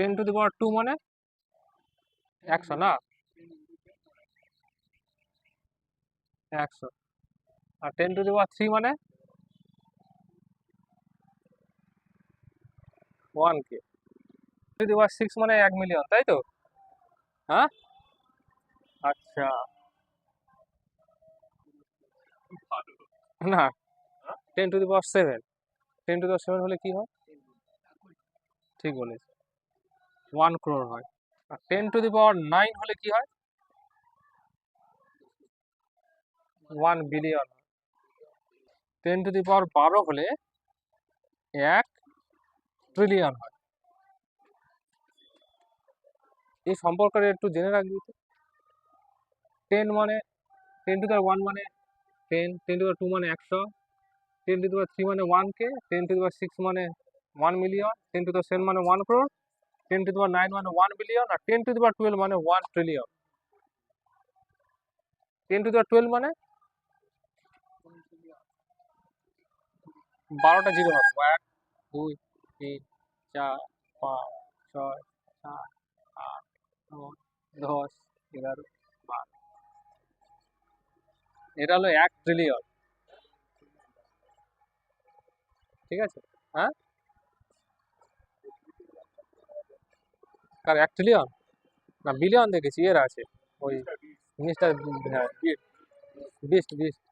Ten to the power two মানে একশো না? একশো। আর ten to the power three মানে one K to the power six মানে এক মিলিয়ন তাই তো? হ্যাঁ? আচ্ছা। না। Ten to the power seven ten to the power seven হলে কি হয়? ঠিক বলেছ। ওয়ান ক্রোর হয়। আর ten to the power nine হলে কি হয়? One billion ten to the power বারো হলে এক ট্রিলিয়ন হয়। এই সম্পর্কটা একটু জেনে রাখবি তো। টেন মানে ten to the power one মানে ten ten to the power two মানে একশো ten to the power three মানে one K ten to the power six মানে one million ten to the power seven মানে one crore ten to the power nine মানে one billion R ten to the power twelve মানে one trillion ten to the power twelve মানে? বারোটা zero হবে। এক, দুই, তিন, চার, পাঁচ, ছয়, সাত, আট, নয়, দশ, এগারো, বারো। এটা হলো এক ট্রিলিয়ন ঠিক আছে? হ্যাঁ? কার এক ট্রিলিয়ন না বিলিয়ন দেখেছি এর আছে। ওই মিস্টার বিস্ট বিস্ট